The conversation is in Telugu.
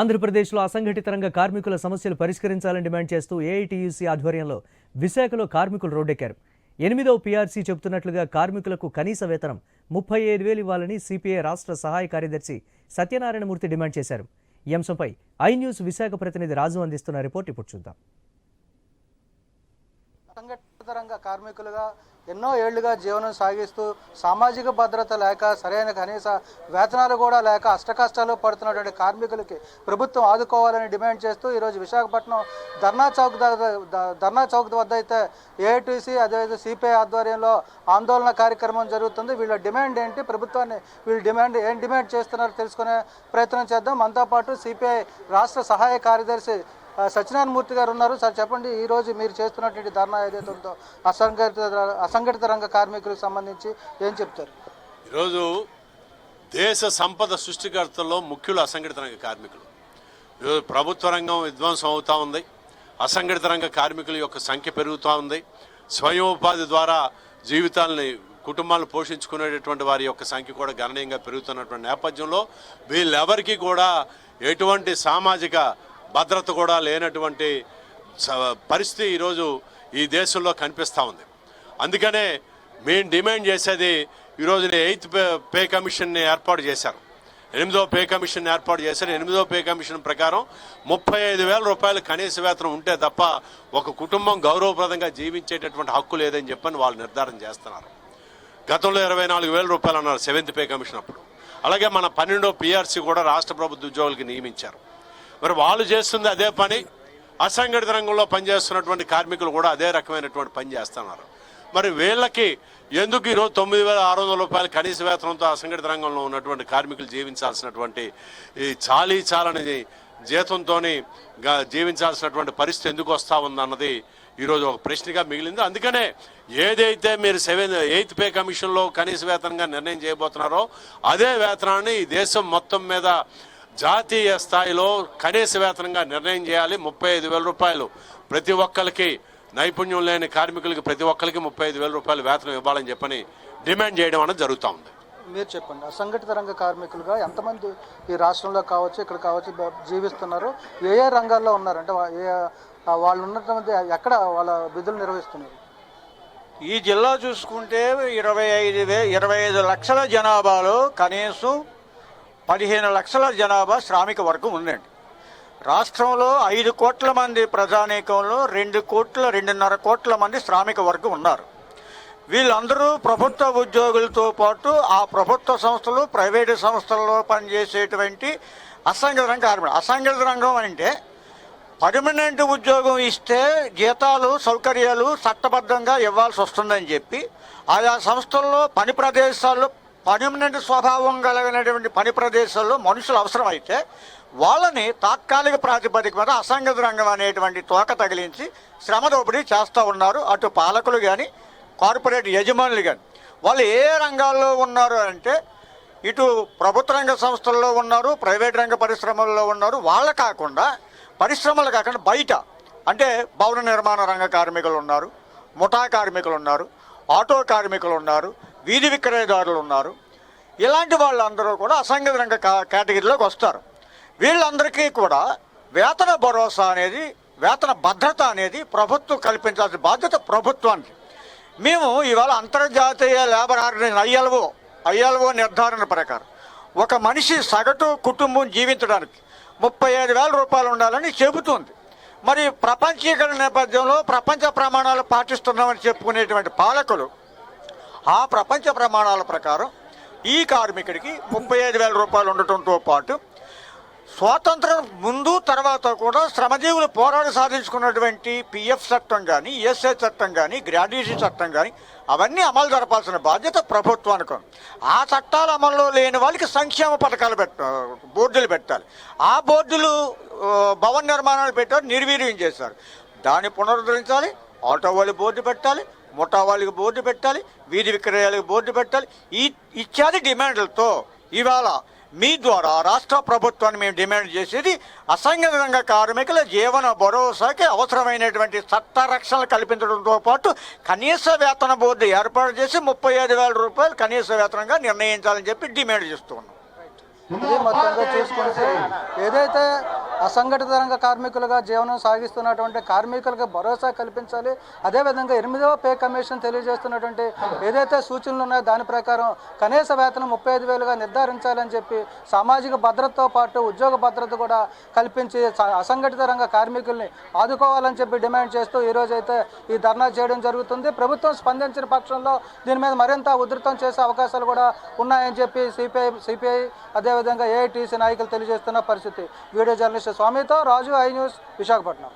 ఆంధ్రప్రదేశ్లో అసంఘటిత రంగ కార్మికుల సమస్యలు పరిష్కరించాలని డిమాండ్ చేస్తూ ఏఐటీయూసీ ఆధ్వర్యంలో విశాఖలో కార్మికులు రోడ్డెక్కారు. ఎనిమిదవ పీఆర్సీ చెబుతున్నట్లుగా కార్మికులకు కనీస వేతనం ముప్పై ఐదు వేలు ఇవ్వాలని సిపిఐ రాష్ట్ర సహాయ కార్యదర్శి సత్యనారాయణమూర్తి డిమాండ్ చేశారు. ఈ అంశంపై ఐ న్యూస్ విశాఖ ప్రతినిధి రాజు అందిస్తున్న రిపోర్ట్ ఇప్పుడు చూద్దాం. అసంఘటిత రంగ కార్మికులుగా ఎన్నో ఏళ్ళుగా జీవనం సాగిస్తూ సామాజిక భద్రత లేక సరైన కనీస వేతనాలు కూడా లేక అష్టకష్టాలు పడుతున్నటువంటి కార్మికులకి ప్రభుత్వం ఆదుకోవాలని డిమాండ్ చేస్తూ ఈరోజు విశాఖపట్నం ధర్నా చౌక్ దగ్గర ధర్నా చౌక్ వద్ద అయితే ఏఐటీసీ అదేవిధంగా సిపిఐ ఆధ్వర్యంలో ఆందోళన కార్యక్రమం జరుగుతుంది. వీళ్ళ డిమాండ్ ఏంటి? ప్రభుత్వాన్ని వీళ్ళు డిమాండ్ ఏం డిమాండ్ చేస్తున్నారో తెలుసుకునే ప్రయత్నం చేద్దాం. మనతో పాటు సిపిఐ రాష్ట్ర సహాయ కార్యదర్శి సత్యనారాయణమూర్తి సత్యనారాయణ మూర్తి గారు ఉన్నారు. సార్ చెప్పండి ఈ రోజు మీరు చేస్తున్నటువంటి ధర్నా ఏదైతే ఉందో అసంఘటిత అసంఘటిత రంగ కార్మికులకు సంబంధించి ఏం చెప్తారు? ఈరోజు దేశ సంపద సృష్టికర్తల్లో ముఖ్యులు అసంఘటిత రంగ కార్మికులు. ఈరోజు ప్రభుత్వ రంగం విధ్వంసం అవుతూ ఉంది. అసంఘటిత రంగ కార్మికుల యొక్క సంఖ్య పెరుగుతూ ఉంది. స్వయం ఉపాధి ద్వారా జీవితాలని కుటుంబాలను పోషించుకునేటటువంటి వారి యొక్క సంఖ్య కూడా గణనీయంగా పెరుగుతున్నటువంటి నేపథ్యంలో వీళ్ళెవరికీ కూడా ఎటువంటి సామాజిక భద్రత కూడా లేనటువంటి స- పరిస్థితి ఈరోజు ఈ దేశంలో కనిపిస్తూ ఉంది. అందుకనే మేము డిమాండ్ చేసేది ఈరోజు ఎయిత్ పే పే కమిషన్ని ఏర్పాటు చేశారు. ఎనిమిదో పే కమిషన్ ఏర్పాటు చేశారు. ఎనిమిదో పే కమిషన్ ప్రకారం ముప్పై ఐదు వేల రూపాయలు కనీస వేతనం ఉంటే తప్ప ఒక కుటుంబం గౌరవప్రదంగా జీవించేటటువంటి హక్కు లేదని చెప్పని వాళ్ళు నిర్ధారణ చేస్తున్నారు. గతంలో ఇరవై నాలుగు వేల రూపాయలు అన్నారు సెవెంత్ పే కమిషన్ అప్పుడు. అలాగే మన పన్నెండో పిఆర్సీ కూడా రాష్ట్ర ప్రభుత్వ ఉద్యోగులకి నియమించారు. మరి వాళ్ళు చేస్తుంది అదే పని. అసంఘటిత రంగంలో పనిచేస్తున్నటువంటి కార్మికులు కూడా అదే రకమైనటువంటి పని చేస్తున్నారు. మరి వీళ్ళకి ఎందుకు ఈరోజు తొమ్మిది వేల ఆరు వందల రూపాయలు కనీస వేతనంతో అసంఘటిత రంగంలో ఉన్నటువంటి కార్మికులు జీవించాల్సినటువంటి ఈ చాలీ చాలని జీతంతో జీవించాల్సినటువంటి పరిస్థితి ఎందుకు వస్తా ఉందన్నది ఈరోజు ఒక ప్రశ్నగా మిగిలింది. అందుకనే ఏదైతే మీరు సెవెన్ ఎయిత్ పే కమిషన్లో కనీస వేతనంగా నిర్ణయం చేయబోతున్నారో అదే వేతనాన్ని ఈ దేశం మొత్తం మీద జాతీయ స్థాయిలో కనీస వేతనంగా నిర్ణయం చేయాలి ముప్పై ఐదు వేల రూపాయలు. ప్రతి ఒక్కరికి నైపుణ్యం లేని కార్మికులకి ప్రతి ఒక్కరికి ముప్పై ఐదు వేల రూపాయలు వేతనం ఇవ్వాలని చెప్పని డిమాండ్ చేయడం అనేది జరుగుతూ ఉంది. మీరు చెప్పండి అసంఘటిత రంగ కార్మికులుగా ఎంతమంది ఈ రాష్ట్రంలో కావచ్చు ఇక్కడ కావచ్చు జీవిస్తున్నారు? ఏ ఏ రంగాల్లో ఉన్నారు అంటే వా- ఏ వాళ్ళు ఉన్నటువంటి ఎక్కడ వాళ్ళ విధులు నిర్వహిస్తున్నారు? ఈ జిల్లా చూసుకుంటే ఇరవై ఐదు వే ఇరవై ఐదు లక్షల జనాభాలో కనీసం పదిహేను లక్షల జనాభా శ్రామిక వర్గం ఉందండి. రాష్ట్రంలో ఐదు కోట్ల మంది ప్రజానీకంలో రెండు కోట్ల రెండున్నర కోట్ల మంది శ్రామిక వర్గం ఉన్నారు. వీళ్ళందరూ ప్రభుత్వ ఉద్యోగులతో పాటు ఆ ప్రభుత్వ సంస్థలు ప్రైవేటు సంస్థల్లో పనిచేసేటువంటి అసంఘటిత రంగ కార్మికులు. అసంఘటిత రంగం అంటే పర్మనెంట్ ఉద్యోగం ఇస్తే జీతాలు సౌకర్యాలు చట్టబద్ధంగా ఇవ్వాల్సి వస్తుందని చెప్పి ఆయా సంస్థల్లో పని ప్రదేశాల్లో పర్మనెంట్ స్వభావం కలిగినటువంటి పని ప్రదేశాల్లో మనుషులు అవసరమైతే వాళ్ళని తాత్కాలిక ప్రాతిపదిక మీద అసంగత రంగం అనేటువంటి తోక తగిలించి శ్రమ దోపిడీ చేస్తూ ఉన్నారు. అటు పాలకులు కానీ కార్పొరేట్ యజమానులు కానీ వాళ్ళు ఏ రంగాల్లో ఉన్నారు అంటే ఇటు ప్రభుత్వ రంగ సంస్థల్లో ఉన్నారు ప్రైవేట్ రంగ పరిశ్రమల్లో ఉన్నారు. వాళ్ళ కాకుండా పరిశ్రమలు కాకుండా బయట అంటే భవన నిర్మాణ రంగ కార్మికులు ఉన్నారు ముఠా కార్మికులు ఉన్నారు ఆటో కార్మికులు ఉన్నారు వీధి విక్రయదారులు ఉన్నారు. ఇలాంటి వాళ్ళందరూ కూడా అసంఘటిత రంగ కేటగిరీలోకి వస్తారు. వీళ్ళందరికీ కూడా వేతన భరోసా అనేది వేతన భద్రత అనేది ప్రభుత్వం కల్పించాల్సిన బాధ్యత ప్రభుత్వానికి. మేము ఇవాళ అంతర్జాతీయ లేబర్ ఆర్గనైజేషన్ ఐఎల్ఓ ఐఎల్ఓ నిర్ధారణ ప్రకారం ఒక మనిషి సగటు కుటుంబం జీవించడానికి ముప్పై ఐదు వేల రూపాయలు ఉండాలని చెబుతుంది. మరి ప్రపంచీకరణ నేపథ్యంలో ప్రపంచ ప్రమాణాలు పాటిస్తున్నామని చెప్పుకునేటువంటి పాలకులు ఆ ప్రపంచ ప్రమాణాల ప్రకారం ఈ కార్మికుడికి ముప్పై ఐదు వేల రూపాయలు ఉండటంతో పాటు స్వాతంత్రం ముందు తర్వాత కూడా శ్రమజీవులు పోరాడి సాధించుకున్నటువంటి పిఎఫ్ చట్టం కానీ ఈఎస్ఐ చట్టం కానీ గ్రాడ్యుయేషన్ చట్టం కానీ అవన్నీ అమలు జరపాల్సిన బాధ్యత ప్రభుత్వానికి. ఆ చట్టాలు అమల్లో లేని వాళ్ళకి సంక్షేమ పథకాలు పెట్ట బోర్డులు పెట్టాలి. ఆ బోర్డులు భవన నిర్మాణాలు పెట్టారు నిర్వీర్యం చేశారు. దాన్ని పునరుద్ధరించాలి ఆటో వాళ్ళు బోర్డు పెట్టాలి ముఠా వాళ్ళకి బోర్డు పెట్టాలి వీధి విక్రయాలకు బోర్డు పెట్టాలి. ఈ ఇత్యాది డిమాండ్లతో ఇవాళ మీ ద్వారా రాష్ట్ర ప్రభుత్వాన్ని మేము డిమాండ్ చేసేది అసంఘటిత రంగ కార్మికుల జీవన భరోసాకి అవసరమైనటువంటి చట్ట రక్షణ కల్పించడంతో పాటు కనీస వేతన బోర్డు ఏర్పాటు చేసి ముప్పై ఐదు వేల రూపాయలు కనీస వేతనంగా నిర్ణయించాలని చెప్పి డిమాండ్ చేస్తూ ఉన్నాం. మొత్తంగా చూసుకుంటే ఏదైతే అసంఘటిత రంగ కార్మికులుగా జీవనం సాగిస్తున్నటువంటి కార్మికులకు భరోసా కల్పించాలి. అదేవిధంగా ఎనిమిదవ పే కమిషన్ తెలియజేస్తున్నటువంటి ఏదైతే సూచనలు ఉన్నాయో దాని ప్రకారం కనీస వేతనం ముప్పై ఐదు వేలుగా నిర్ధారించాలని చెప్పి సామాజిక భద్రతతో పాటు ఉద్యోగ భద్రత కూడా కల్పించి అసంఘటిత రంగ కార్మికుల్ని ఆదుకోవాలని చెప్పి డిమాండ్ చేస్తూ ఈరోజు అయితే ఈ ధర్నా చేయడం జరుగుతుంది. ప్రభుత్వం స్పందించిన పక్షంలో దీని మీద మరింత ఉధృతం చేసే అవకాశాలు కూడా ఉన్నాయని చెప్పి సిపిఐ సిపిఐ అదేవిధంగా ఏఐటీసీ నాయకులు తెలియజేస్తున్న పరిస్థితి. వీడియో జర్నలిస్ట్ స్వామితో రాజు ఐ న్యూస్ విశాఖపట్నం